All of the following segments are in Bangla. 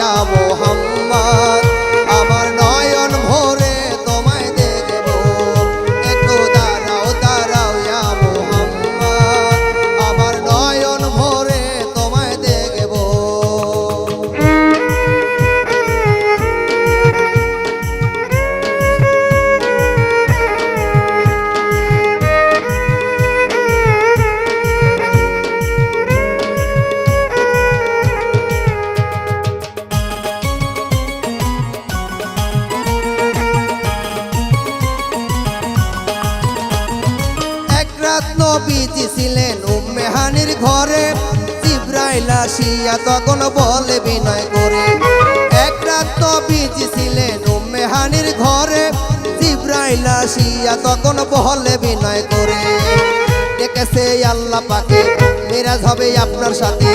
a নবীজি ছিলেন উম্মেহানির ঘরে। জিব্রাইল আসিয়া তখন বলে বিনয় করে, এক রাত নবীজি ছিলেন উম্মেহানির ঘরে। জিব্রাইল আসিয়া তখন বলে বিনয় করে, ডেকেছে আল্লাহ পাকে, মিরাজ হবে আপনার সাথে।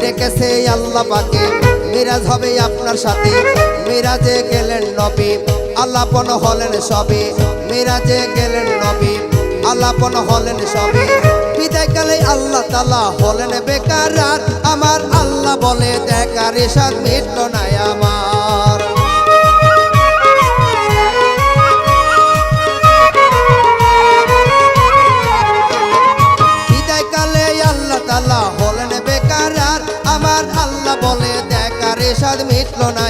ডেকেছে আল্লাহ পাকে, মিরাজ হবে আপনার সাথে। মিরাজে গেলেন নবী, আল্লাপন হলেন সবে। মিরাজে গেলেন নবী আল্লাপন হলেন সবে বিদায়কালে আল্লাহ তালা হলেন বেকার আর আমার আল্লাহ বলে, দেখার এসাদ মিটল নাই আমার। আল্লাহ তালা হলেন বেকার আর আমার আল্লাহ বলে, দেখার এসাদ মিটল না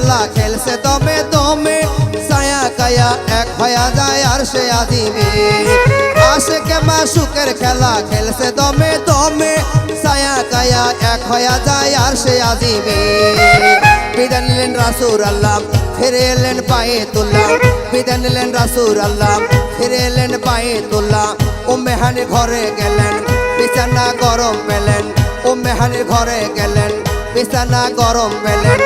খেলা খেলছে দমে দমে, ছায়া কায়া এক হয়ে যায় আর সে আদিবে আজ থেকে মা সুখের খেলা খেলছে দমে দমে, ছায়া কায়া এক হয়ে যায় আর সে আদিবে বিদায় নিলেন রাসুর আল্লাহ, ফিরে এলেন পায়ে তুল্লাহ বিদায় নিলেন রাসুর আল্লাহ, ফিরে এলেন পায়ে তুল্লাহ ও মেহানি ঘরে গেলেন, বিছানা গরম পেলেন। ও মেহানির ঘরে গেলেন, বিছানা গরম পেলেন।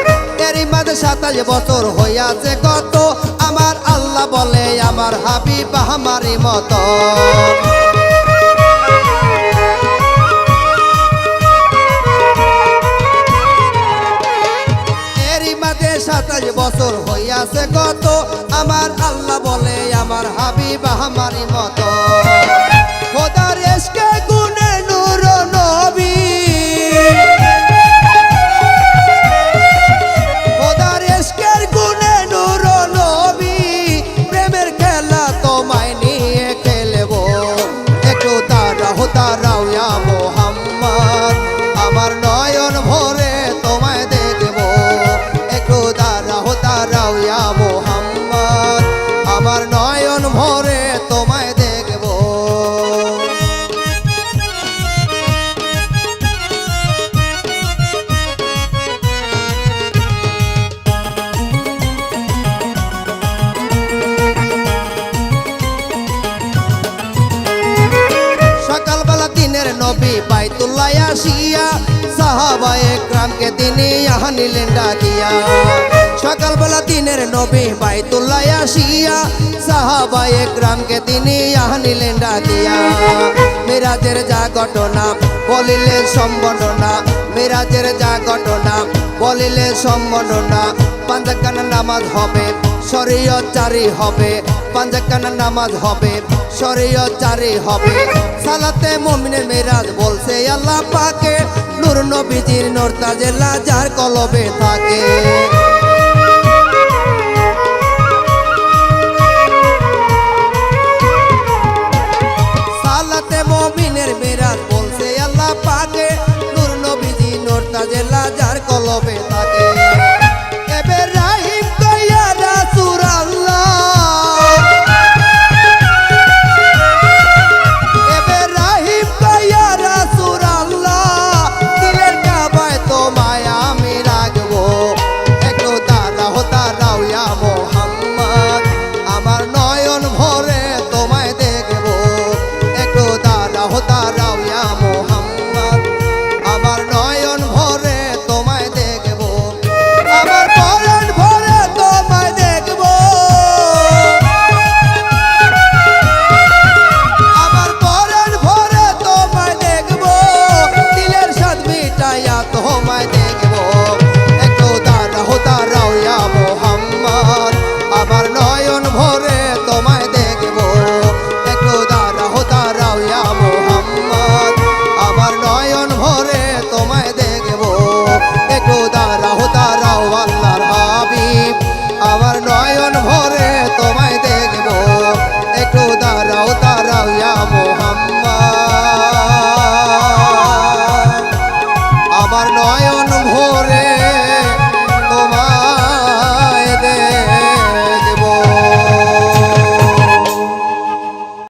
এরই মাঝে সাতাশ বছর হইয়াছে কত? আমার আল্লাহ বলে, আমার হাবিব আমারই মতো। বছর হইয়াছে কত? আমার আল্লাহ বলে, আমার হাবিব আমারই মতো। soñamos. নবী বাইতুল্লাহ আসিয়া সাহাবায়ে ক্রামকে তিনি আহা নিলেন ডাকিয়া। সকালবেলা দিনের নবী বাইতুল্লাহ আসিয়া, সাহাবায়ে ক্রামকে তিনি আহা নিলেন ডাকিয়া। মিরাজের যা ঘটনা বলিলে সম্বর্ণনা, মিরাজের যা ঘটনা বলিলে সম্বর্ণনা। পাঞ্জাকানা নামাজ হবে, শরীয়ত জারি হবে, পাঞ্জাকানা নামাজ হবে, শরীয়ত জারি হবে। সালাতে মুমিনের মিরাজ বলছে আল্লাহ পাকে, নূর নবীজির নূর জেলা যার কলবে থাকে।